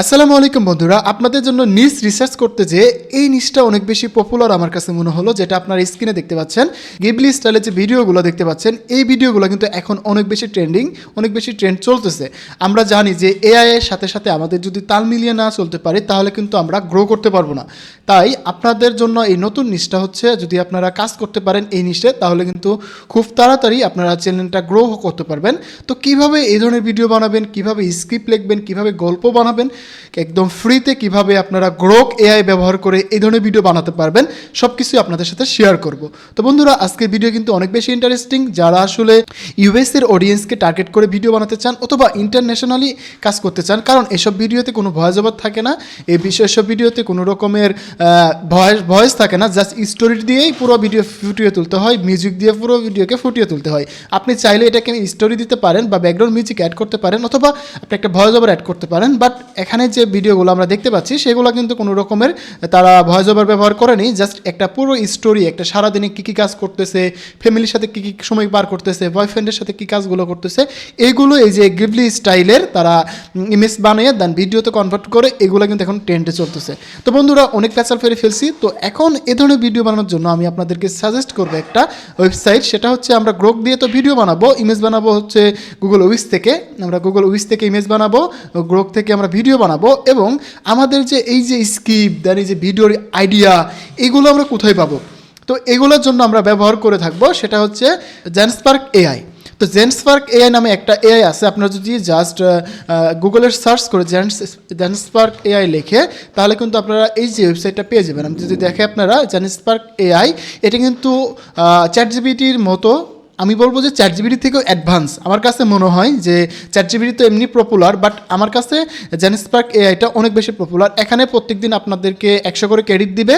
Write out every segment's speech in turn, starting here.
আসসালামু আলাইকুম বন্ধুরা, আপনাদের জন্য নিস রিসার্চ করতে যে এই নিসটা অনেক বেশি পপুলার আমার কাছে মনে হলো, যেটা আপনার স্ক্রিনে দেখতে পাচ্ছেন। গিবলি স্টাইলে যে ভিডিওগুলো দেখতে পাচ্ছেন, এই ভিডিওগুলো কিন্তু এখন অনেক বেশি ট্রেন্ডিং অনেক বেশি ট্রেন্ড চলতেছে। আমরা জানি যে এআই এর সাথে সাথে আমাদের যদি তাল মিলিয়ে না চলতে পারে, তাহলে কিন্তু আমরা গ্রো করতে পারব না। তাই আপনাদের জন্য এই নতুন নিষ্ঠা হচ্ছে, যদি আপনারা কাজ করতে পারেন এই নিচে, তাহলে কিন্তু খুব তাড়াতাড়ি আপনারা চ্যানেলটা গ্রো করতে পারবেন। তো কীভাবে এই ধরনের ভিডিও বানাবেন, কীভাবে স্ক্রিপ্ট লিখবেন, কীভাবে গল্প বানাবেন, একদম ফ্রিতে কীভাবে আপনারা গ্রোক এআই ব্যবহার করে এই ধরনের ভিডিও বানাতে পারবেন সব কিছুই আপনাদের সাথে শেয়ার করব। তো বন্ধুরা, আজকের ভিডিও কিন্তু অনেক বেশি ইন্টারেস্টিং যারা আসলে ইউএস এর অডিয়েন্সকে টার্গেট করে ভিডিও বানাতে চান অথবা ইন্টারন্যাশনালি কাজ করতে চান, কারণ এসব ভিডিওতে কোনো ওভার থাকে না। এই বিষয়, এসব ভিডিওতে কোনো রকমের ভয়েস ভয়েস থাকে না জাস্ট স্টোরি দিয়েই পুরো ভিডিও ফুটিয়ে তুলতে হয় মিউজিক দিয়ে পুরো ভিডিওকে ফুটিয়ে তুলতে হয়। আপনি চাইলে এটাকে স্টোরি দিতে পারেন বা ব্যাকগ্রাউন্ড মিউজিক অ্যাড করতে পারেন অথবা আপনি একটা ভয়েস ওভার অ্যাড করতে পারেন বাট এখানে যে ভিডিওগুলো আমরা দেখতে পাচ্ছি, সেগুলো কিন্তু কোনো রকমের তারা ভয়েস ওভার ব্যবহার করেনি জাস্ট একটা পুরো স্টোরি একটা সারাদিনে কী কী কাজ করতেছে ফ্যামিলির সাথে কী কী সময় পার করতেছে বয়ফ্রেন্ডের সাথে কী কাজগুলো করতেছে, এইগুলো এই যে গিবলি স্টাইলের তারা ইমেজ বানিয়ে দেন ভিডিওতে কনভার্ট করে, এগুলো কিন্তু এখন ট্রেন্ডে চলতেছে। তো বন্ধুরা অনেক প্যাচাল ফেরে ফেলছি, তো এখন এ ধরনের ভিডিও বানানোর জন্য আমি আপনাদেরকে সাজেস্ট করব একটা ওয়েবসাইট সেটা হচ্ছে আমরা গ্রোক দিয়ে তো ভিডিও বানাবো ইমেজ বানাবো হচ্ছে গুগল উইস থেকে, আমরা গুগল উইস থেকে ইমেজ বানাবো গ্রোক থেকে আমরা ভিডিও বানাবো, এবং আমাদের যে এই যে স্কিপ দেন এই যে ভিডিওর আইডিয়া এগুলো আমরা কোথায় পাবো? তো এগুলোর জন্য আমরা ব্যবহার করে থাকব, সেটা হচ্ছে জ্যান্সপার্ক এআই তো জেন্টস পার্ক এআই নামে একটা এআই আছে। আপনারা যদি জাস্ট গুগলের সার্চ করে জেন্টস জেন্টস পার্ক এআই লেখে, তাহলে কিন্তু আপনারা এই যে ওয়েবসাইটটা পেয়ে যাবেন। আমি যদি দেখে আপনারা জেন্টস পার্ক এআই এটা কিন্তু চ্যাট জিবিটির মতো আমি বলব যে চ্যাট জিবিটি থেকেও অ্যাডভান্স আমার কাছে মনে হয় যে চ্যাট জিবিটি তো এমনি পপুলার বাট আমার কাছে জেনেসপার্ক এআইটা অনেক বেশি পপুলার এখানে প্রত্যেক দিন আপনাদেরকে একশো করে ক্রেডিট দিবে।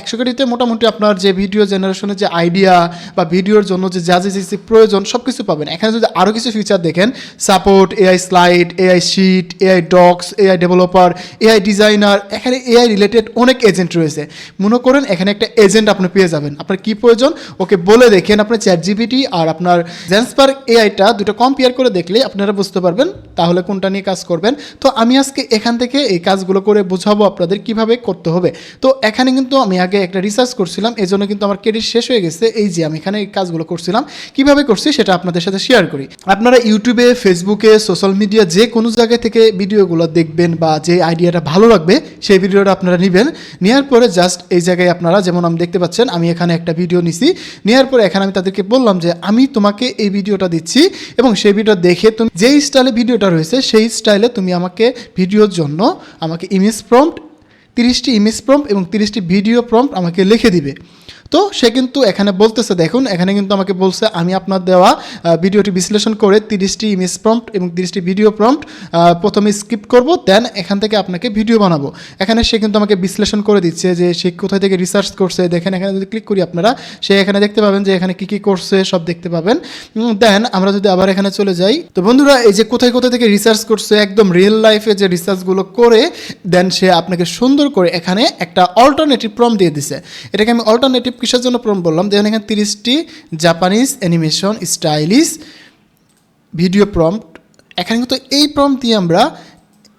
একশো ক্রেডিটে মোটামুটি আপনার যে ভিডিও জেনারেশনের যে আইডিয়া বা ভিডিওর জন্য যে যা যে প্রয়োজন সব কিছু পাবেন। এখানে যদি আরও কিছু ফিচার দেখেন support AI slide AI sheet AI docs AI developer AI designer এখানে এআই রিলেটেড অনেক এজেন্ট রয়েছে। মনে করেন এখানে একটা এজেন্ট আপনি পেয়ে যাবেন। আপনার কী প্রয়োজন? ওকে বলে দেখেন আপনার চ্যাট জিবিটি আর আপনার জেন্সপার এআইটা দুটো কম্পেয়ার করে দেখলে আপনারা বুঝতে পারবেন তাহলে কোনটা নিয়ে কাজ করবেন। তো আমি আজকে এখান থেকে এই কাজগুলো করে বোঝাবো আপনাদের কীভাবে করতে হবে। তো এখানে কিন্তু আমি আগে একটা রিসার্চ করছিলাম এই জন্য কিন্তু আমার ক্রেডিট শেষ হয়ে গেছে। এই যে আমি এখানে এই কাজগুলো করছিলাম, কীভাবে করছি সেটা আপনাদের সাথে শেয়ার করি। আপনারা ইউটিউবে ফেসবুকে সোশ্যাল মিডিয়া যে কোনো জায়গা থেকে ভিডিওগুলো দেখবেন বা যে আইডিয়াটা ভালো লাগবে, সেই ভিডিওটা আপনারা নেবেন। নেওয়ার পরে জাস্ট এই জায়গায় আপনারা, যেমন আমি দেখতে পাচ্ছেন, আমি এখানে একটা ভিডিও নিছি। নেওয়ার পরে এখানে আমি তাদেরকে বললাম যে আমি তোমাকে এই ভিডিওটা দিচ্ছি এবং সেই ভিডিও দেখে তুমি যেই স্টাইলে ভিডিওটা রয়েছে, সেই স্টাইলে তুমি আমাকে ভিডিওর জন্য আমাকে ইমেজ প্রম্পট তিরিশটি ইমেজ প্রম্পট এবং তিরিশটি ভিডিও প্রম্পট আমাকে লিখে দিবে। তো সে কিন্তু এখানে বলতেছে, দেখুন, এখানে কিন্তু আমাকে বলছে, আমি আপনার দেওয়া ভিডিওটি বিশ্লেষণ করে তিরিশটি ইমেজ প্রম্পট এবং তিরিশটি ভিডিও প্রম্পট প্রথমে স্কিপ করব দেন এখান থেকে আপনাকে ভিডিও বানাবো। এখানে সে কিন্তু আমাকে বিশ্লেষণ করে দিচ্ছে যে সে কোথায় থেকে রিসার্চ করছে। দেখেন, এখানে যদি ক্লিক করি আপনারা, সে এখানে দেখতে পাবেন যে এখানে কী কী করছে, সব দেখতে পাবেন। দেন আমরা যদি আবার এখানে চলে যাই, তো বন্ধুরা, এই যে কোথায় কোথায় থেকে রিসার্চ করছে, একদম রিয়েল লাইফে যে রিসার্চগুলো করে দেন সে আপনাকে সুন্দর করে এখানে একটা অল্টারনেটিভ প্রম দিয়ে দিছে। এটাকে আমি অল্টারনেটিভ কিসের জন্য প্রম বললাম? দেখেন এখানে তিরিশটি Japanese animation stylish video prompt এখানে কিন্তু এই প্রম্পট দিয়ে আমরা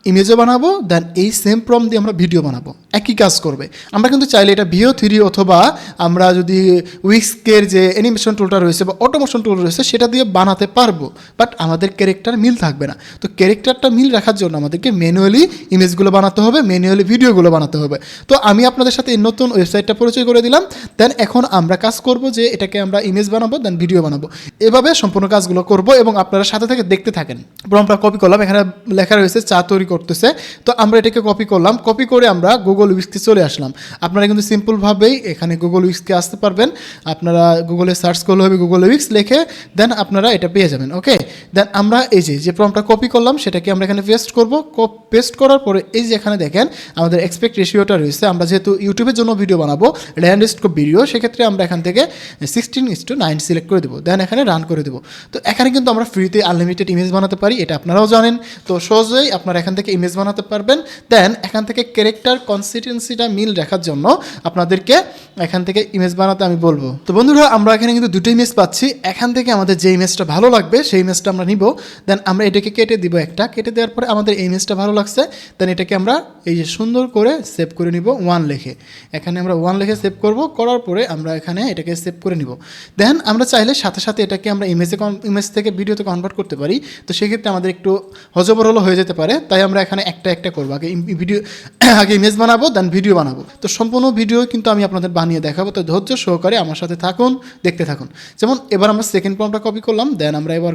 ইমেজও বানাবো দেন এই সেম প্রম দিয়ে আমরা ভিডিও বানাবো। একই কাজ করবে। আমরা কিন্তু চাইলে এটা ভিও থ্রি অথবা আমরা যদি উইক্সকের যে অ্যানিমেশন টুলটা রয়েছে বা অটোমোশন টুল রয়েছে, সেটা দিয়ে বানাতে পারব। বাট আমাদের ক্যারেক্টার মিল থাকবে না। তো ক্যারেক্টারটা মিল রাখার জন্য আমাদেরকে ম্যানুয়ালি ইমেজগুলো বানাতে হবে ম্যানুয়ালি ভিডিওগুলো বানাতে হবে। তো আমি আপনাদের সাথে এই নতুন ওয়েবসাইটটা পরিচয় করে দিলাম। দেন এখন আমরা কাজ করব যে এটাকে আমরা ইমেজ বানাবো দেন ভিডিও বানাবো। এভাবে সম্পূর্ণ কাজগুলো করব এবং আপনারা সাথে থেকে দেখতে থাকেন। আমরা কপি করলাম, এখানে লেখা রয়েছে চা তৈরি করতেছে। তো আমরা এটাকে কপি করলাম। কপি করে আমরা গুগল উইক্সকে চলে আসলাম। আপনারা কিন্তু সিম্পলভাবেই এখানে গুগল উইক্সকে আসতে পারবেন। আপনারা গুগলে সার্চ করলে হবে গুগল উইক্স লিখে দেন আপনারা এটা পেয়ে যাবেন ওকে দেন আমরা এই যে যে প্রমটা কপি করলাম, সেটাকে আমরা এখানে পেস্ট করব। পেস্ট করার পরে এই যে এখানে দেখেন, আমাদের এক্সপেক্ট রেশিওটা রয়েছে। আমরা যেহেতু ইউটিউবের জন্য ভিডিও বানাবো র্যান্ডেস্ট ভিডিও সেক্ষেত্রে আমরা এখান থেকে sixteen is to nine select করে দেবো। দেন এখানে রান করে দেবো। তো এখানে কিন্তু আমরা ফ্রিতে আনলিমিটেড ইমেজ বানাতে পারি, এটা আপনারাও জানেন। তো সহজেই আপনারা এখান থেকে ইমেজ বানাতে পারবেন। দেন এখান থেকে ক্যারেক্টার কনসেপ্ট কনসিস্টেন্সিটা মিল রাখার জন্য আপনাদেরকে এখান থেকে ইমেজ বানাতে আমি বলব। তো বন্ধুরা, আমরা এখানে কিন্তু দুটো ইমেজ পাচ্ছি। এখান থেকে আমাদের যে ইমেজটা ভালো লাগবে, সেই ইমেজটা আমরা নিব। দেন আমরা এটাকে কেটে দিব একটা। কেটে দেওয়ার পরে আমাদের এই ইমেজটা ভালো লাগছে। দেন এটাকে আমরা এই যে সুন্দর করে সেভ করে নিব ওয়ান লিখে। এখানে আমরা ওয়ান লেখে সেভ করব। করার পরে আমরা এখানে এটাকে সেভ করে নিব। দেন আমরা চাইলে সাথে সাথে এটাকে আমরা ইমেজে ইমেজ থেকে ভিডিওতে কনভার্ট করতে পারি। তো সেক্ষেত্রে আমাদের একটু হজবরল হয়ে যেতে পারে। তাই আমরা এখানে একটা একটা করব। আগে ভিডিও আগে ইমেজ বানাবো। দেন ভিডিও বানাবো। তো সম্পূর্ণ ভিডিও কিন্তু আমি আপনাদের বানিয়ে দেখাবো। তো ধৈর্য সহকারে আমার সাথে থাকুন, দেখতে থাকুন। যেমন এবার আমরা সেকেন্ড ফর্মটা কপি করলাম দেন আমরা এবার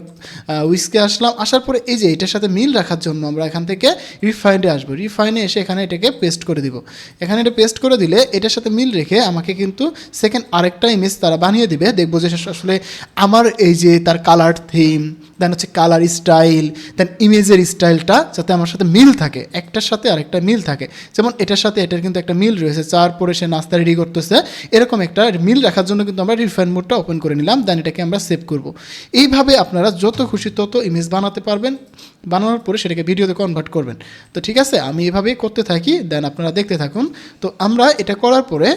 উইসকে আসলাম। আসার পরে এই যে এটার সাথে মিল রাখার জন্য আমরা এখান থেকে রিফাইন্ডে আসব। রিফাইনে এসে এখানে এটাকে পেস্ট করে দিব। এখানে এটা পেস্ট করে দিলে এটার সাথে মিল রেখে আমাকে কিন্তু সেকেন্ড আরেকটা ইমেজ তারা বানিয়ে দিবে। দেখব যে আসলে আমার এই যে তার কালার থিম দেন হচ্ছে কালার স্টাইল দেন ইমেজের স্টাইলটা যাতে আমার সাথে মিল থাকে, একটার সাথে আরেকটা মিল থাকে। যেমন এটার সাথে এটার কিন্তু একটা মিল রয়েছে চার পরে সে নাস্তা রেডি করতেছে, এরকম একটা মিল রাখার জন্য কিন্তু আমরা রিফাইন মোডটা ওপেন করে নিলাম দেন এটাকে আমরা সেভ করব। এইভাবে আপনারা যত খুশি তত ইমেজ বানাতে পারবেন, বানানোর পরে সেটাকে ভিডিওতে কনভার্ট করবেন। তো ঠিক আছে, আমি এভাবেই করতে থাকি দেন আপনারা দেখতে থাকুন। তো আমরা এটা করার পরে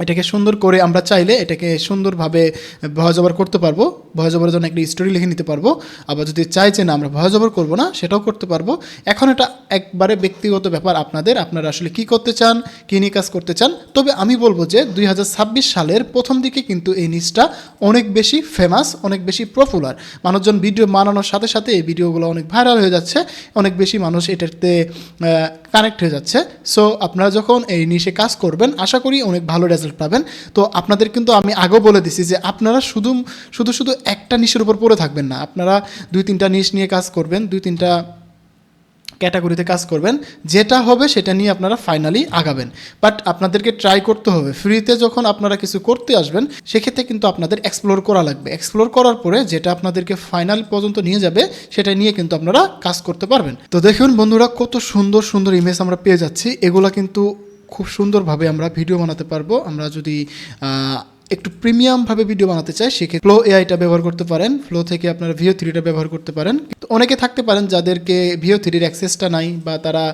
এটাকে সুন্দর করে আমরা চাইলে এটাকে সুন্দরভাবে ভয় জবর করতে পারব। ভয় ওভারের জন্য একটা স্টোরি লিখে নিতে পারব। আবার যদি চাইছে না, আমরা ভয় ওভার করব না, সেটাও করতে পারব। এখন এটা একবারে ব্যক্তিগত ব্যাপার আপনাদের, আপনারা আসলে কি করতে চান, কী নিয়ে কাজ করতে চান, তবে আমি বলব যে দুই হাজার ছাব্বিশ সালের প্রথম দিকে কিন্তু এই নিউজটা অনেক বেশি ফেমাস অনেক বেশি পপুলার মানুষজন ভিডিও বানানোর সাথে সাথে এই ভিডিওগুলো অনেক ভাইরাল হয়ে যাচ্ছে, অনেক বেশি মানুষ এটাতে কানেক্ট হয়ে যাচ্ছে। সো আপনারা যখন এই নিশে কাজ করবেন, আশা করি অনেক ভালো রেজাল্ট পাবেন। তো আপনাদের কিন্তু আমি আগেও বলে দিছি যে আপনারা শুধু শুধু শুধু একটা নিশের উপর পড়ে থাকবেন না। আপনারা দুই তিনটা নিশ নিয়ে কাজ করবেন, দুই তিনটা ক্যাটাগরিতে কাজ করবেন, যেটা হবে সেটা নিয়ে আপনারা ফাইনালি আগাবেন। বাট আপনাদেরকে ট্রাই করতে হবে। ফ্রিতে যখন আপনারা কিছু করতে আসবেন, সেক্ষেত্রে কিন্তু আপনাদের এক্সপ্লোর করা লাগবে। এক্সপ্লোর করার পরে যেটা আপনাদেরকে ফাইনাল পর্যন্ত নিয়ে যাবে, সেটা নিয়ে কিন্তু আপনারা কাজ করতে পারবেন। তো দেখুন বন্ধুরা, কত সুন্দর সুন্দর ইমেজ আমরা পেয়ে যাচ্ছি। এগুলা কিন্তু খুব সুন্দরভাবে আমরা ভিডিও বানাতে পারব। আমরা যদি একটু প্রিমিয়ামভাবে ভিডিও বানাতে চাই সেক্ষেত্রে ফ্লো এআইটা ব্যবহার করতে পারেন। ফ্লো থেকে আপনারা ভিও থ্রিটা ব্যবহার করতে পারেন। তো অনেকে থাকতে পারেন যাদেরকে ভিও থ্রির অ্যাক্সেসটা নাই বা তারা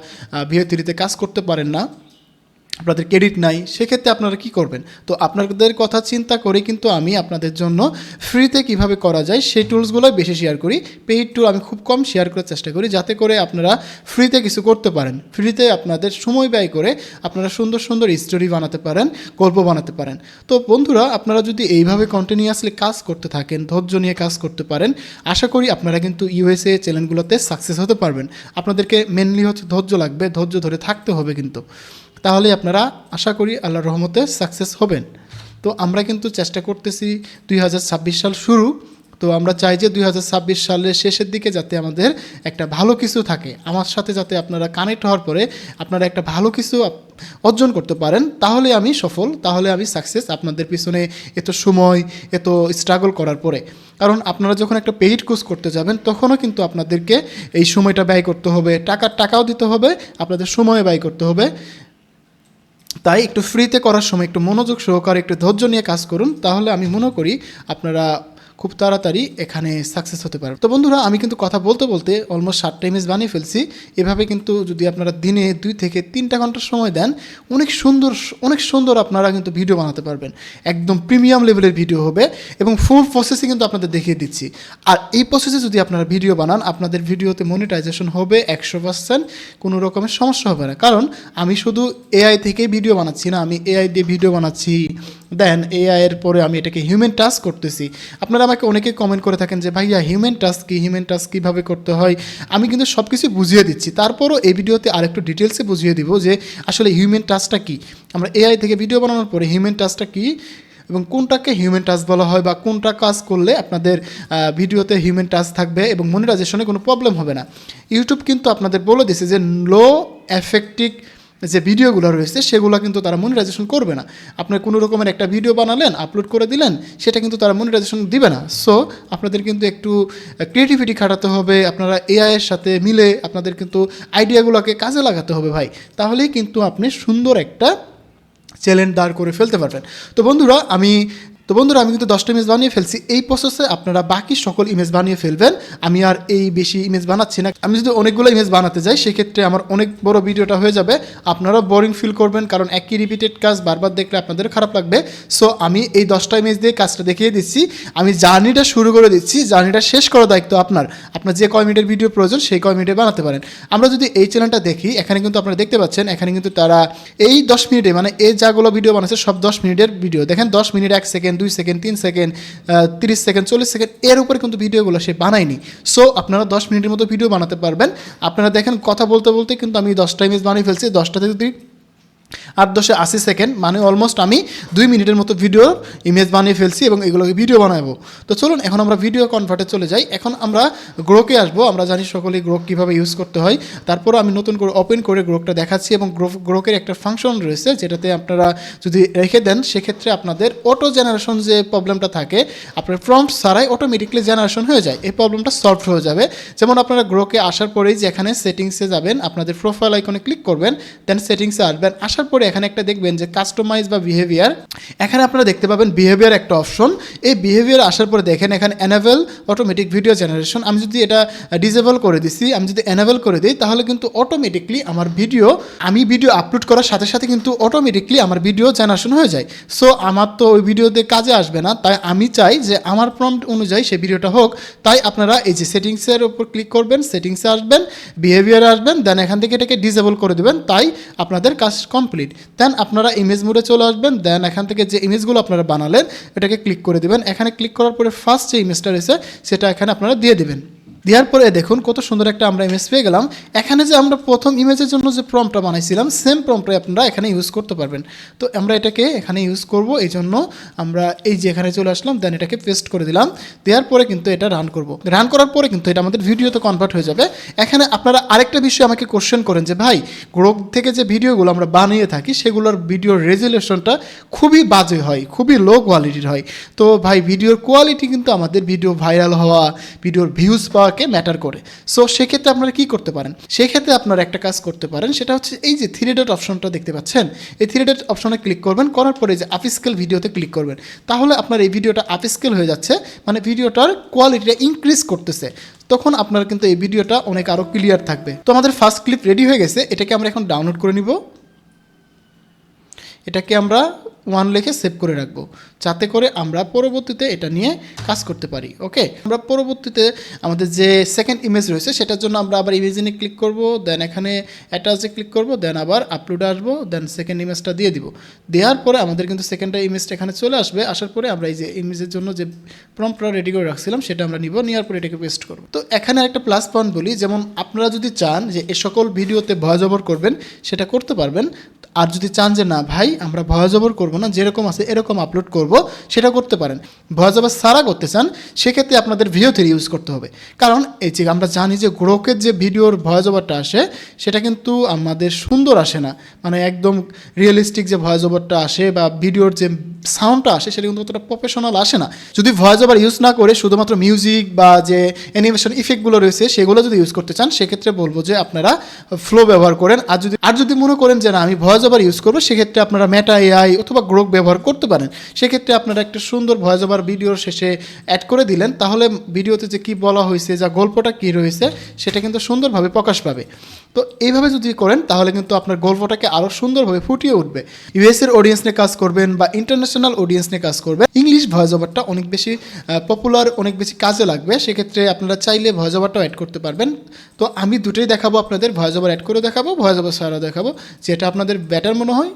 ভিও থ্রিতে কাজ করতে পারেন না। আপনাদের ক্রেডিট নাই, সেক্ষেত্রে আপনারা কি করবেন? তো আপনাদের কথা চিন্তা করে কিন্তু আমি আপনাদের জন্য ফ্রিতে কীভাবে করা যায়, সেই টুলসগুলো বেশি শেয়ার করি। পেইড টুল আমি খুব কম শেয়ার করার চেষ্টা করি, যাতে করে আপনারা ফ্রিতে কিছু করতে পারেন। ফ্রিতে আপনাদের সময় ব্যয় করে আপনারা সুন্দর সুন্দর স্টোরি বানাতে পারেন, গল্প বানাতে পারেন। তো বন্ধুরা, আপনারা যদি এইভাবে কন্টিনিউয়াসলি কাজ করতে থাকেন, ধৈর্য নিয়ে কাজ করতে পারেন, আশা করি আপনারা কিন্তু ইউএসএ চ্যানেলগুলোতে সাকসেস হতে পারবেন। আপনাদেরকে মেনলি হচ্ছে ধৈর্য লাগবে, ধৈর্য ধরে থাকতে হবে কিন্তু। তাহলে আপনারা আশা করি আল্লাহর রহমতে সাকসেস হবেন। তো আমরা কিন্তু চেষ্টা করতেছি দুই হাজার ছাব্বিশ সাল শুরু। তো আমরা চাই যে দুই হাজার ছাব্বিশ সালের শেষের দিকে যাতে আমাদের একটা ভালো কিছু থাকে। আমার সাথে যাতে আপনারা কানেক্ট হওয়ার পরে আপনারা একটা ভালো কিছু অর্জন করতে পারেন, তাহলে আমি সফল, তাহলে আমি সাকসেস আপনাদের পিছনে এত সময়, এত স্ট্রাগল করার পরে। কারণ আপনারা যখন একটা পেইড কোর্স করতে যাবেন, তখনও কিন্তু আপনাদেরকে এই সময়টা ব্যয় করতে হবে, টাকার টাকাও দিতে হবে, আপনাদের সময় ব্যয় করতে হবে। তাই একটু ফ্রিতে করার সময় একটু মনোযোগ সহকারে একটু ধৈর্য নিয়ে কাজ করুন, তাহলে আমি মনে করি আপনারা খুব তাড়াতাড়ি এখানে সাকসেস হতে পারবে তো বন্ধুরা, আমি কিন্তু কথা বলতে বলতে অলমোস্ট ষাটটা ইমেজ বানিয়ে ফেলছি। এভাবে কিন্তু যদি আপনারা দিনে দুই থেকে তিনটা ঘণ্টার সময় দেন, অনেক সুন্দর অনেক সুন্দর আপনারা কিন্তু ভিডিও বানাতে পারবেন। একদম প্রিমিয়াম লেভেলের ভিডিও হবে এবং ফুল প্রসেসে কিন্তু আপনাদের দেখিয়ে দিচ্ছি। আর এই প্রসেসে যদি আপনারা ভিডিও বানান, আপনাদের ভিডিওতে মনিটাইজেশন হবে একশো পার্সেন্ট কোনো রকমের সমস্যা হবে না। কারণ আমি শুধু এআই থেকেই ভিডিও বানাচ্ছি না, আমি এআই দিয়ে ভিডিও বানাচ্ছি। দেন এআই এর পরে আমি এটাকে হিউম্যান টাচ করতেছি। আপনারা আমাকে অনেকে কমেন্ট করে থাকেন যে, ভাইয়া হিউম্যান টাচ কি? হিউম্যান টাচ কীভাবে করতে হয়? আমি কিন্তু সব কিছু বুঝিয়ে দিচ্ছি। তারপরও এই ভিডিওতে আরেকটু ডিটেলসে বুঝিয়ে দিব যে, আসলে হিউম্যান টাচটা কি? আমরা এআই থেকে ভিডিও বানানোর পরে হিউম্যান টাচটা কী? এবং কোনটাকে হিউম্যান টাচ বলা হয় বা কোনটা কাজ করলে আপনাদের ভিডিওতে হিউম্যান টাচ থাকবে এবং মনিটাইজেশনে কোনো প্রবলেম হবে না? ইউটিউব কিন্তু আপনাদের বলে দিয়েছে যে লো এফেক্টিভ যে ভিডিওগুলো রয়েছে, সেগুলো কিন্তু তারা মনিটাইজেশন করবে না। আপনার কোনো রকমের একটা ভিডিও বানালেন আপলোড করে দিলেন, সেটা কিন্তু তারা মনিটাইজেশন দিবে না। সো আপনাদের কিন্তু একটু ক্রিয়েটিভিটি খাটাতে হবে, আপনারা এআইয়ের সাথে মিলে আপনাদের কিন্তু আইডিয়াগুলোকে কাজে লাগাতে হবে ভাই। তাহলেই কিন্তু আপনি সুন্দর একটা চ্যালেঞ্জ দাঁড় করে ফেলতে পারবেন। তো বন্ধুরা, আমি তো বন্ধুরা, আমি কিন্তু দশটা ইমেজ বানিয়ে ফেলছি। এই প্রসেসে আপনারা বাকি সকল ইমেজ বানিয়ে ফেলবেন। আমি আর এই বেশি ইমেজ বানাচ্ছি না। আমি যদি অনেকগুলো ইমেজ বানাতে যাই, সেক্ষেত্রে আমার অনেক বড় ভিডিওটা হয়ে যাবে। আপনারা বোরিং ফিল করবেন, কারণ একই রিপিটেড কাজ বারবার দেখলে আপনাদের খারাপ লাগবে। সো আমি এই দশটা ইমেজ দিয়ে কাজটা দেখিয়ে দিচ্ছি। আমি জার্নিটা শুরু করে দিচ্ছি। জার্নিটা শেষ করার দায়িত্ব আপনার। আপনার যে কয় মিনিটের ভিডিও প্রয়োজন, সেই কয় মিনিটে বানাতে পারেন। আমরা যদি এই চ্যানেলটা দেখি, এখানে কিন্তু আপনারা দেখতে পাচ্ছেন, এখানে কিন্তু তারা এই দশ মিনিটে মানে এই যাগুলো ভিডিও বানাচ্ছে, সব দশ মিনিটের ভিডিও দেখেন, দশ মিনিট, এক সেকেন্ড দুই সেকেন্ড, তিন সেকেন্ড তিরিশ সেকেন্ড, চল্লিশ সেকেন্ড, এর উপরে কিন্তু ভিডিওগুলো সে বানায়নি। সো আপনারা দশ মিনিটের মতো ভিডিও বানাতে পারবেন। আপনারা দেখেন কথা বলতে বলতে কিন্তু আমি দশটা ইমেজ বানিয়ে ফেলছি, দশটা যদি আট দশে আশি সেকেন্ড মানে অলমোস্ট আমি দুই মিনিটের মতো ভিডিও ইমেজ বানিয়ে ফেলছি এবং এগুলোকে ভিডিও বানাবো। তো চলুন, এখন আমরা ভিডিও কনভার্টে চলে যাই। এখন আমরা গ্রোকে আসব। আমরা জানি সকলেই গ্রোক কীভাবে ইউজ করতে হয়। তারপর আমি নতুন করে ওপেন করে গ্রোকটা দেখাচ্ছি এবং গ্রো গ্রোকের একটা ফাংশন রয়েছে, যেটাতে আপনারা যদি রেখে দেন, সেক্ষেত্রে আপনাদের অটো জেনারেশন যে প্রবলেমটা থাকে, আপনার প্রম্পট ছাড়াই অটোমেটিকলি জেনারেশন হয়ে যায়। এই প্রবলেমটা সলভ হয়ে যাবে। যেমন আপনারা গ্রোকে আসার পরেই যেখানে সেটিংসে যাবেন, আপনাদের প্রোফাইল আইকনে ক্লিক করবেন দেন সেটিংসে আসবেন। আসার পরে এখানে একটা দেখবেন যে কাস্টমাইজ বা বিহেভিয়ার এখানে আপনারা দেখতে পাবেন বিহেভিয়ার একটা অপশন এই বিহেভিয়ার আসার পরে দেখেন এখানে এনাবেল অটোমেটিক ভিডিও জেনারেশন আমি যদি এটা ডিসেবল করে দিছি, আমি যদি এনাবেল করে দিই, তাহলে কিন্তু অটোমেটিকলি আমার ভিডিও আমি ভিডিও আপলোড করার সাথে সাথে কিন্তু অটোমেটিকলি আমার ভিডিও জেনারেশন হয়ে যায়। সো আমার তো ওই ভিডিওতে কাজে আসবে না, তাই আমি চাই যে আমার প্রম্পট অনুযায়ী সেই ভিডিওটা হোক। তাই আপনারা এই যে সেটিংসের উপর ক্লিক করবেন সেটিংসে আসবেন বিহেভিয়ার আসবেন দেন এখান থেকে এটাকে ডিসেবল করে দেবেন। তাই আপনাদের কাজ কমপ্লিট দেন আপনারা ইমেজ মোডে চলে আসবেন দেন এখান থেকে যে ইমেজগুলো আপনারা বানালেন, এটাকে ক্লিক করে দেবেন। এখানে ক্লিক করার পরে ফার্স্ট যে ইমেজটা রয়েছে, সেটা এখানে আপনারা দিয়ে দেবেন। দেওয়ার পরে দেখুন কত সুন্দর একটা আমরা ইমেজ পেয়ে গেলাম। এখানে যে আমরা প্রথম ইমেজের জন্য যে প্রমটা বানাইছিলাম সেম প্রমটাই আপনারা এখানে ইউজ করতে পারবেন। তো আমরা এটাকে এখানে ইউজ করব, এই জন্য আমরা এই যে এখানে চলে আসলাম দেন এটাকে পেস্ট করে দিলাম। দেওয়ার পরে কিন্তু এটা রান করব। রান করার পরে কিন্তু এটা আমাদের ভিডিওতে কনভার্ট হয়ে যাবে। এখানে আপনারা আরেকটা বিষয় আমাকে কোশ্চেন করেন যে, ভাই গ্রোক থেকে যে ভিডিওগুলো আমরা বানিয়ে থাকি, সেগুলোর ভিডিওর রেজুলেশনটা খুবই বাজে হয়, খুবই লো কোয়ালিটির হয়। তো ভাই ভিডিওর কোয়ালিটি কিন্তু আমাদের ভিডিও ভাইরাল হওয়া ভিডিওর ভিউজ পাওয়াকে ম্যাটার করে। সো সেক্ষেত্রে আপনারা কি করতে পারেন? সেক্ষেত্রে আপনারা একটা কাজ করতে পারেন, সেটা হচ্ছে এই যে থ্রি ডট অপশনটা দেখতে পাচ্ছেন? এই থ্রি ডট অপশনে ক্লিক করবেন, করার পরে যে আপিস্কেল ভিডিওতে ক্লিক করবেন। তাহলে আপনার এই ভিডিওটা আপিস্কেল হয়ে যাচ্ছে মানে ভিডিওটার কোয়ালিটিটা ইনক্রিজ করতেছে। তখন আপনার কিন্তু এই ভিডিওটা অনেক আরও ক্লিয়ার থাকবে। তো আমাদের ফার্স্ট ক্লিপ রেডি হয়ে গেছে, এটাকে আমরা এখন ডাউনলোড করে নিব। এটাকে আমরা ওয়ান লিখে সেভ করে রাখব। যাতে করে আমরা পরবর্তীতে এটা নিয়ে কাজ করতে পারি ওকে আমরা পরবর্তীতে আমাদের যে সেকেন্ড ইমেজ রয়েছে, সেটার জন্য আমরা আবার ইমেজিনে ক্লিক করব দেন এখানে অ্যাটাচে ক্লিক করব দেন আবার আপলোডে আসব দেন সেকেন্ড ইমেজটা দিয়ে দিব। দেওয়ার পরে আমাদের কিন্তু সেকেন্ডটা ইমেজটা এখানে চলে আসবে, আসার পরে আমরা এই যে ইমেজের জন্য যে প্রম্পটটা রেডি করে রাখছিলাম, সেটা আমরা নিব, নেওয়ার পরে এটাকে পেস্ট করব। তো এখানে একটা প্লাস পয়েন্ট বলি, যেমন আপনারা যদি চান যে এ সকল ভিডিওতে ভয়েস ওভার করবেন, সেটা করতে পারবেন। আর যদি চান যে না ভাই, আমরা ভয়েস ওভার করব না, যেরকম আছে এরকম আপলোড করব, সেটা করতে পারেন। ভয়েস ওভার সারা করতে চান, সেক্ষেত্রে আপনাদের ভিডিও থ্রি ইউজ করতে হবে। কারণ এই যে আমরা জানি যে গ্রোকের যে ভিডিওর ভয়েস ওভারটা আসে, সেটা কিন্তু আমাদের সুন্দর আসে না। মানে একদম রিয়েলিস্টিক যে ভয়েস ওভারটা আসে বা ভিডিওর যে সাউন্ডটা আসে, সেটা কিন্তু অতটা প্রফেশনাল আসে না। যদি ভয়েস ওভার ইউজ না করে শুধুমাত্র মিউজিক বা যে অ্যানিমেশন ইফেক্টগুলো রয়েছে, সেগুলো যদি ইউজ করতে চান, সেক্ষেত্রে বলব যে আপনারা ফ্লো ব্যবহার করেন। আর যদি আর যদি মনে করেন যে না, আমি ভয়েস ওভার ইউজ করব, সেক্ষেত্রে আপনারা মেটা এআই অথবা গ্রোক ব্যবহার করতে পারেন। সেক্ষেত্রে আপনারা একটা সুন্দর ভয়েস ওভার ভিডিওর শেষে অ্যাড করে দিলেন। তাহলে ভিডিওতে যে কী বলা হয়েছে, যা গল্পটা কী রয়েছে, সেটা কিন্তু সুন্দরভাবে প্রকাশ পাবে। তো এইভাবে যদি করেন, তাহলে কিন্তু আপনার গল্পটাকে আরও সুন্দরভাবে ফুটিয়ে উঠবে। ইউএসের অডিয়েন্স নিয়ে কাজ করবেন বা ইন্টারন্যাশনাল অডিয়েন্স নিয়ে কাজ করবে। ইংলিশ ভয়েস ওভারটা অনেক বেশি পপুলার অনেক বেশি কাজে লাগবে। সেক্ষেত্রে আপনারা চাইলে ভয়েস ওভারটাও অ্যাড করতে পারবেন। তো আমি দুটোই দেখাবো আপনাদের ভয়েস ওভার অ্যাড করে দেখাবো ভয়েস ওভার ছাড়া দেখাবো, যেটা আপনাদের বেটার মনে হয়।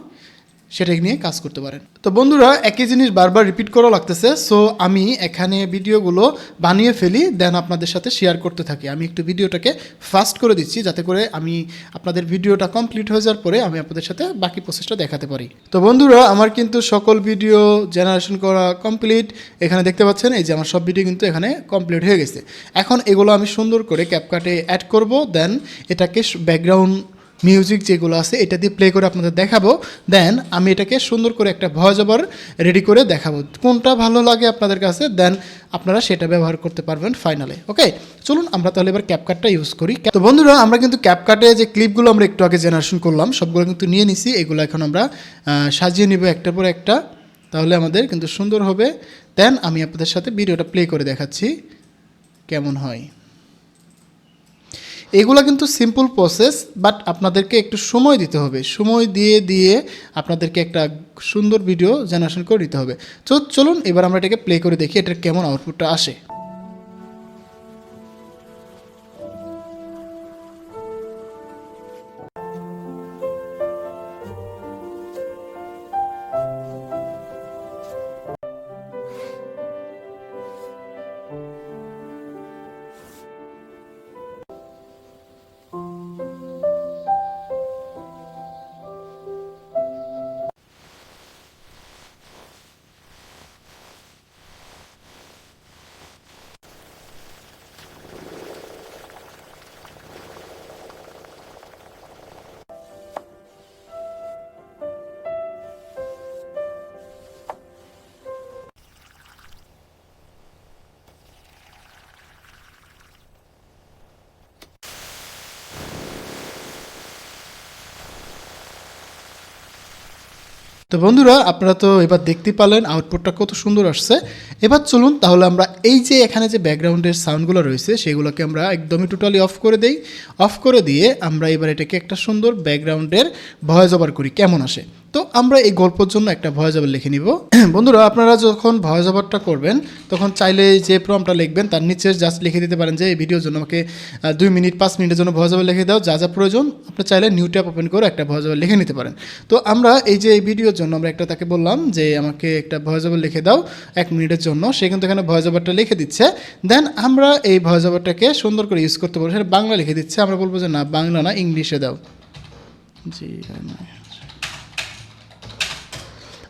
সেটা নিয়ে কাজ করতে পারেন। তো বন্ধুরা, একই জিনিস বারবার রিপিট করা লাগতেছে। সো আমি এখানে ভিডিওগুলো বানিয়ে ফেলি দেন আপনাদের সাথে শেয়ার করতে থাকি। আমি একটু ভিডিওটাকে ফাস্ট করে দিচ্ছি, যাতে করে আমি আপনাদের ভিডিওটা কমপ্লিট হয়ে যাওয়ার পরে আমি আপনাদের সাথে বাকি প্রসেসটা দেখাতে পারি। তো বন্ধুরা, আমার কিন্তু সকল ভিডিও জেনারেশন করা কমপ্লিট এখানে দেখতে পাচ্ছেন, এই যে আমার সব ভিডিও কিন্তু এখানে কমপ্লিট হয়ে গেছে। এখন এগুলো আমি সুন্দর করে ক্যাপকাটে অ্যাড করব দেন এটাকে ব্যাকগ্রাউন্ড মিউজিক যেগুলো আছে, এটা দিয়ে প্লে করে আপনাদের দেখাবো। দেন আমি এটাকে সুন্দর করে একটা ভয়েস ওভার রেডি করে দেখাবো। কোনটা ভালো লাগে আপনাদের কাছে? দেন আপনারা সেটা ব্যবহার করতে পারবেন ফাইনালে ওকে চলুন আমরা তাহলে এবার ক্যাপকাটটা ইউজ করি। তো বন্ধুরা, আমরা কিন্তু ক্যাপকাটে যে ক্লিপগুলো আমরা একটু আগে জেনারেশন করলাম, সবগুলো কিন্তু নিয়ে নিছি। এগুলো এখন আমরা সাজিয়ে নিব একটার পর একটা। তাহলে আমাদের কিন্তু সুন্দর হবে। দেন আমি আপনাদের সাথে ভিডিওটা প্লে করে দেখাচ্ছি। কেমন হয়? এগুলো কিন্তু সিম্পল প্রসেস বাট আপনাদেরকে একটু সময় দিতে হবে। সময় দিয়ে দিয়ে আপনাদেরকে একটা সুন্দর ভিডিও জেনারেশন করে দিতে হবে। তো চলুন, এবার আমরা এটাকে প্লে করে দেখি, এটার কেমন আউটপুটটা আসে। তো বন্ধুরা, আপনারা তো এবার দেখতে পালেন আউটপুটটা কত সুন্দর আসছে। এবার চলুন তাহলে আমরা এই যে এখানে যে ব্যাকগ্রাউন্ডের সাউন্ডগুলো রয়েছে, সেগুলোকে আমরা একদমই টোটালি অফ করে দেই। অফ করে দিয়ে আমরা এবার এটাকে একটা সুন্দর ব্যাকগ্রাউন্ডের ভয়েস ওভার করি, কেমন আসে? তো আমরা এই গল্পের জন্য একটা ভয়েস ওভার লিখে নিব। বন্ধুরা, আপনারা যখন ভয়েস ওভারটা করবেন, তখন চাইলে যে প্রমটা লিখবেন, তার নিচে জাস্ট লিখে দিতে পারেন যে, এই ভিডিওর জন্য আমাকে দুই মিনিট, পাঁচ মিনিটের জন্য ভয়েস ওভার লিখে দাও, যা যা প্রয়োজন, আপনি চাইলে নিউ ট্যাপ ওপেন করে একটা ভয়েস ওভার লিখে নিতে পারেন। তো আমরা এই যে এই ভিডিওর জন্য আমরা একটা তাকে বললাম যে, আমাকে একটা ভয়েস ওভার লিখে দাও, এক মিনিটের জন্য। সে কিন্তু এখানে ভয়েস ওভারটা লিখে দিচ্ছে। দেন আমরা এই ভয়েস ওভারটাকে সুন্দর করে ইউজ করতে পারব। সেটা বাংলা লিখে দিচ্ছে। আমরা বলব যে, না, বাংলা না, ইংলিশে দাও। জি না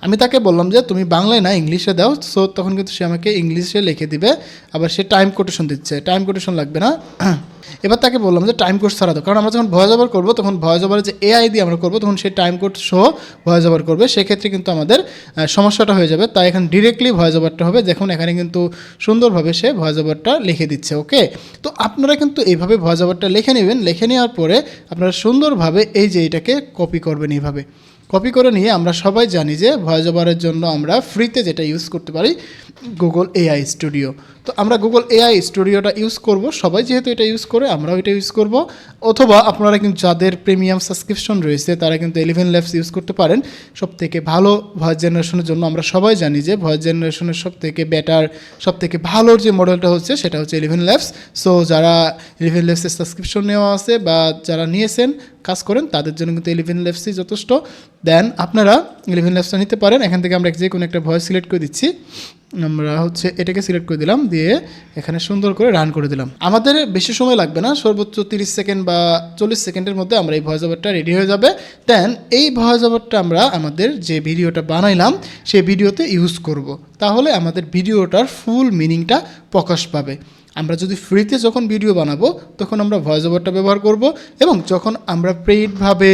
আমি তাকে বললাম যে, তুমি বাংলায় না, ইংলিশে দাও। সো তখন কিন্তু সে আমাকে ইংলিশে লিখে দিবে, আবার সে টাইম কোটেশন দিচ্ছে। টাইম কোটেশন লাগবে না। এবার তাকে বললাম যে টাইম কোড ছাড়া দাও। কারণ আমরা যখন ভয়েস ওভার করব, তখন ভয়েস ওভারের যে এআই দিয়ে আমরা করব, তখন সে টাইম কোড সহ ভয়েস ওভার করবে। সেক্ষেত্রে কিন্তু আমাদের সমস্যাটা হয়ে যাবে। তাই এখন ডিরেক্টলি ভয়েস ওভারটা হবে। দেখুন, এখানে কিন্তু সুন্দরভাবে সে ভয়েস ওভারটা লিখে দিচ্ছে ওকে তো আপনারা কিন্তু এইভাবে ভয়েস ওভারটা লিখে নেবেন। লিখে নেওয়ার পরে আপনারা সুন্দরভাবে এই যে এটাকে কপি করবেন এইভাবে। কপি করে নিয়ে আমরা সবাই জানি যে ভয়েস ওভারের জন্য আমরা ফ্রিতে যেটা ইউজ করতে পারি গুগল এআই স্টুডিও তো আমরা গুগল এআই স্টুডিওটা ইউজ করব, সবাই যেহেতু এটা ইউজ করে, আমরাও এটা ইউজ করব। অথবা আপনারা কিন্তু যাদের প্রিমিয়াম সাবস্ক্রিপশন রয়েছে, তারা কিন্তু এলিভেন ল্যাবস ইউজ করতে পারেন। সব থেকে ভালো ভয়েস জেনারেশনের জন্য আমরা সবাই জানি যে ভয়েস জেনারেশনের সব থেকে বেটার সব থেকে ভালো যে মডেলটা হচ্ছে, সেটা হচ্ছে ইলেভেন ল্যাবস সো যারা ইলেভেন ল্যাবসের সাবস্ক্রিপশন নেওয়া আছে বা যারা নিয়েছেন কাজ করেন, তাদের জন্য কিন্তু ইলেভেন লেফসি যথেষ্ট। দেন আপনারা ইলেভেন লেফসটা নিতে পারেন। এখান থেকে আমরা যে কোনো একটা ভয়েস সিলেক্ট করে দিচ্ছি। আমরা হচ্ছে এটাকে সিলেক্ট করে দিলাম, দিয়ে এখানে সুন্দর করে রান করে দিলাম। আমাদের বেশি সময় লাগবে না, সর্বোচ্চ তিরিশ সেকেন্ড বা চল্লিশ সেকেন্ডের মধ্যে আমরা এই ভয়েস রেডি হয়ে যাবে। দেন এই ভয়েস আমরা আমাদের যে ভিডিওটা বানাইলাম, সেই ভিডিওতে ইউজ করব। তাহলে আমাদের ভিডিওটার ফুল মিনিংটা প্রকাশ পাবে। আমরা যদি ফ্রিতে যখন ভিডিও বানাবো, তখন আমরা ভয়েস ব্যবহার করব এবং যখন আমরা পেইডভাবে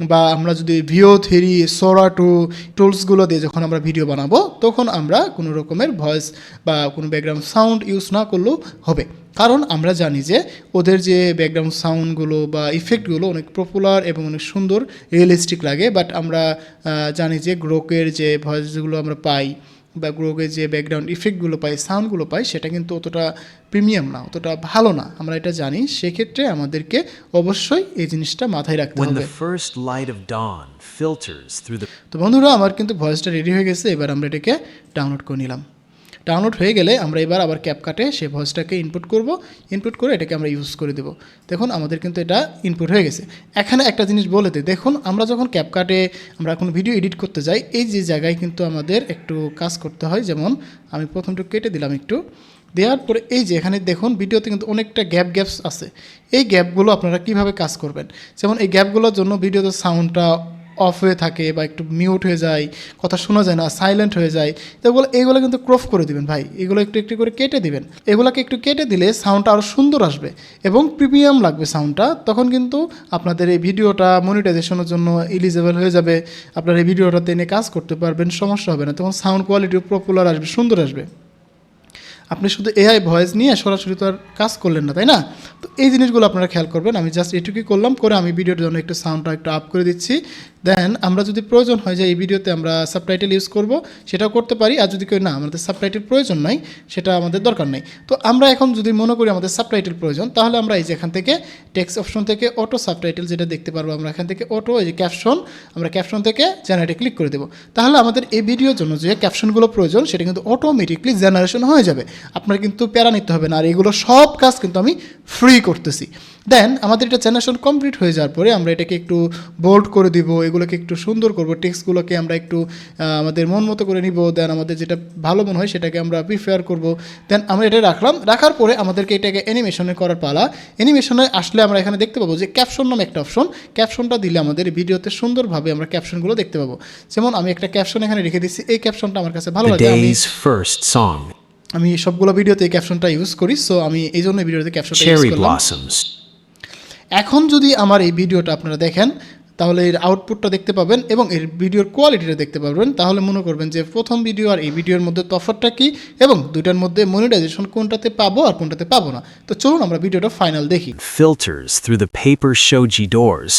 বা আমরা যদি ভিও থেরি, সোরা টু, টুলসগুলো দিয়ে যখন আমরা ভিডিও বানাবো, তখন আমরা কোনো রকমের ভয়েস বা কোনো ব্যাকগ্রাউন্ড সাউন্ড ইউজ না করলেও হবে। কারণ আমরা জানি যে ওদের যে ব্যাকগ্রাউন্ড সাউন্ডগুলো বা ইফেক্টগুলো অনেক পপুলার এবং অনেক সুন্দর রিয়েলিস্টিক লাগে বাট আমরা জানি যে গ্রোকের যে ভয়েসগুলো আমরা পাই বা গ্রোগে যে ব্যাকগ্রাউন্ড ইফেক্টগুলো পাই সাউন্ডগুলো পাই সেটা কিন্তু অতটা প্রিমিয়াম না অতটা ভালো না। আমরা এটা জানি সেক্ষেত্রে আমাদেরকে অবশ্যই এই জিনিসটা মাথায় রাখতে হবে। তো বন্ধুরা আমার কিন্তু ভয়েসটা রেডি হয়ে গেছে এবার আমরা এটাকে ডাউনলোড করে নিলাম। ডাউনলোড হয়ে গেলে আমরা এবার আবার ক্যাপকাটে সেই ভয়েসটাকে ইনপুট করব। ইনপুট করে এটাকে আমরা ইউজ করে দেবো। দেখুন, আমাদের কিন্তু এটা ইনপুট হয়ে গেছে। এখানে একটা জিনিস বলে দিই। দেখুন, আমরা যখন ক্যাপকাটে আমরা কোনো ভিডিও এডিট করতে যাই, এই যে জায়গায় কিন্তু আমাদের একটু কাজ করতে হয়। যেমন, আমি প্রথমটা কেটে দিলাম একটু। দেওয়ার পরে এই যে এখানে দেখুন ভিডিওতে কিন্তু অনেকটা গ্যাপ গ্যাপস আছে। এই গ্যাপগুলো আপনারা কীভাবে কাজ করবেন? যেমন, এই গ্যাপগুলোর জন্য ভিডিওতে সাউন্ডটা অফ হয়ে থাকে বা একটু মিউট হয়ে যায়, কথা শোনা যায় না সাইলেন্ট হয়ে যায় এগুলো এগুলো কিন্তু ক্রফ করে দিবেন ভাই। এগুলো একটু একটু করে কেটে দিবেন। এগুলোকে একটু কেটে দিলে সাউন্ডটা আরও সুন্দর আসবে এবং প্রিমিয়াম লাগবে সাউন্ডটা তখন কিন্তু আপনাদের এই ভিডিওটা মনিটাইজেশনের জন্য ইলিজেবল হয়ে যাবে। আপনার এই ভিডিওটাতে এনে কাজ করতে পারবেন, সমস্যা হবে না। তখন সাউন্ড কোয়ালিটিও পপুলার আসবে, সুন্দর আসবে। আপনি শুধু এআই ভয়েস নিয়ে সরাসরি তো আর কাজ করলেন না, তাই না? তো এই জিনিসগুলো আপনারা খেয়াল করবেন। আমি জাস্ট এটুকুই করলাম, করে আমি ভিডিওর জন্য একটু সাউন্ডটা একটু আপ করে দিচ্ছি। দেন আমরা যদি প্রয়োজন হয় যে এই ভিডিওতে আমরা সাবটাইটেল ইউজ করব, সেটাও করতে পারি। আর যদি কেউ না, আমাদের সাবটাইটেল প্রয়োজন নাই, সেটা আমাদের দরকার নেই। তো আমরা এখন যদি মনে করি আমাদের সাবটাইটেল প্রয়োজন, তাহলে আমরা এই যে এখান থেকে টেক্সট অপশন থেকে অটো সাবটাইটেল যেটা দেখতে পারব আমরা, এখান থেকে অটো এই যে ক্যাপশন আমরা ক্যাপশন থেকে জেনারেটে ক্লিক করে দেবো। তাহলে আমাদের এই ভিডিওর জন্য যে ক্যাপশনগুলো প্রয়োজন, সেটা কিন্তু অটোমেটিকলি জেনারেশন হয়ে যাবে। আপনার কিন্তু প্যারা নিতে হবে না। আর এগুলো সব কাজ কিন্তু আমি ফ্রি করতেছি। দেন আমাদের এটা জেনারেশন কমপ্লিট হয়ে যাওয়ার পরে আমরা এটাকে একটু বোল্ড করে দিব এগুলোকে একটু সুন্দর করব টেক্সটগুলোকে আমরা একটু আমাদের মন মতো করে নিব দেন আমাদের যেটা ভালো মনে হয় সেটাকে আমরা প্রিফেয়ার করব। দেন আমরা এটা রাখলাম রাখার পরে আমাদেরকে এটাকে অ্যানিমেশনে করার পালা। অ্যানিমেশনে আসলে আমরা এখানে দেখতে পাবো যে ক্যাপশন নামে একটা অপশন ক্যাপশনটা দিলে আমাদের ভিডিওতে সুন্দরভাবে আমরা ক্যাপশনগুলো দেখতে পাবো। যেমন আমি একটা ক্যাপশন এখানে রেখে দিচ্ছি এই ক্যাপশনটা আমার কাছে ভালো লাগে আমি সবগুলো ভিডিওতে এই ক্যাপশনটা ইউজ করি সো আমি এই জন্য ভিডিওতে ক্যাপশনটা ইউজ করলাম এখন যদি আমার এই ভিডিওটা আপনারা দেখেন তাহলে এর আউটপুটটা দেখতে পাবেন এবং এর ভিডিওর কোয়ালিটিটা দেখতে পাবেন তাহলে মনে করবেন যে প্রথম ভিডিও আর এই ভিডিওর মধ্যে তফাৎটা কি এবং দুইটার মধ্যে মনিটাইজেশন কোনটাতে পাবো আর কোনটাতে পাবো না তো চলুন আমরা ভিডিওটা ফাইনাল দেখি filters through the paper shoji doors.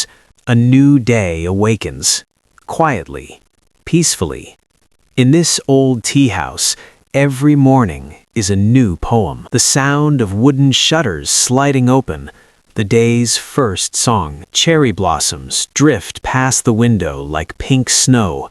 A new day awakens, quietly, peacefully. In this old tea house, every morning is a new poem. The sound of wooden shutters sliding open, the day's first song. Cherry blossoms drift past the window like pink snow,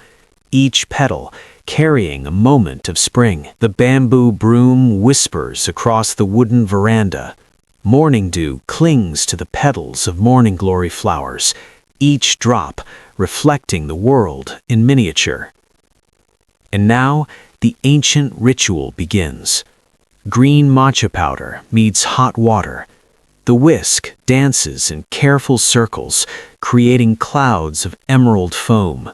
each petal carrying a moment of spring. The bamboo broom whispers across the wooden veranda. Morning dew clings to the petals of morning glory flowers, each drop reflecting the world in miniature. And now the ancient ritual begins. Green matcha powder meets hot water. The whisk dances in careful circles, creating clouds of emerald foam.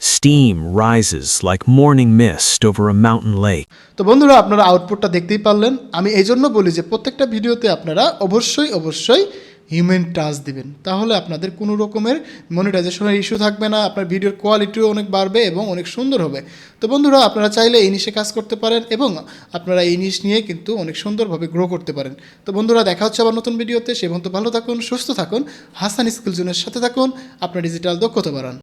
Steam rises like morning mist over a mountain lake. তো বন্ধুরা আপনারা আউটপুটটা দেখতেই পারলেন আমি এই জন্য বলি যে প্রত্যেকটা ভিডিওতে আপনারা অবশ্যই অবশ্যই হিউম্যান টাচ দিবেন। তাহলে আপনাদের কোনো রকমের মনিটাইজেশনের ইস্যু থাকবে না, আপনার ভিডিওর কোয়ালিটিও অনেক বাড়বে এবং অনেক সুন্দর হবে। তো বন্ধুরা, আপনারা চাইলে এই নিশে কাজ করতে পারেন এবং আপনারা এই নিশ নিয়ে কিন্তু অনেক সুন্দরভাবে গ্রো করতে পারেন। তো বন্ধুরা, দেখা হচ্ছে আবার নতুন ভিডিওতে সে ভালো থাকুন, সুস্থ থাকুন। হাসান স্কিল জোনের সাথে থাকুন। আপনার ডিজিটাল দক্ষতা বাড়ান।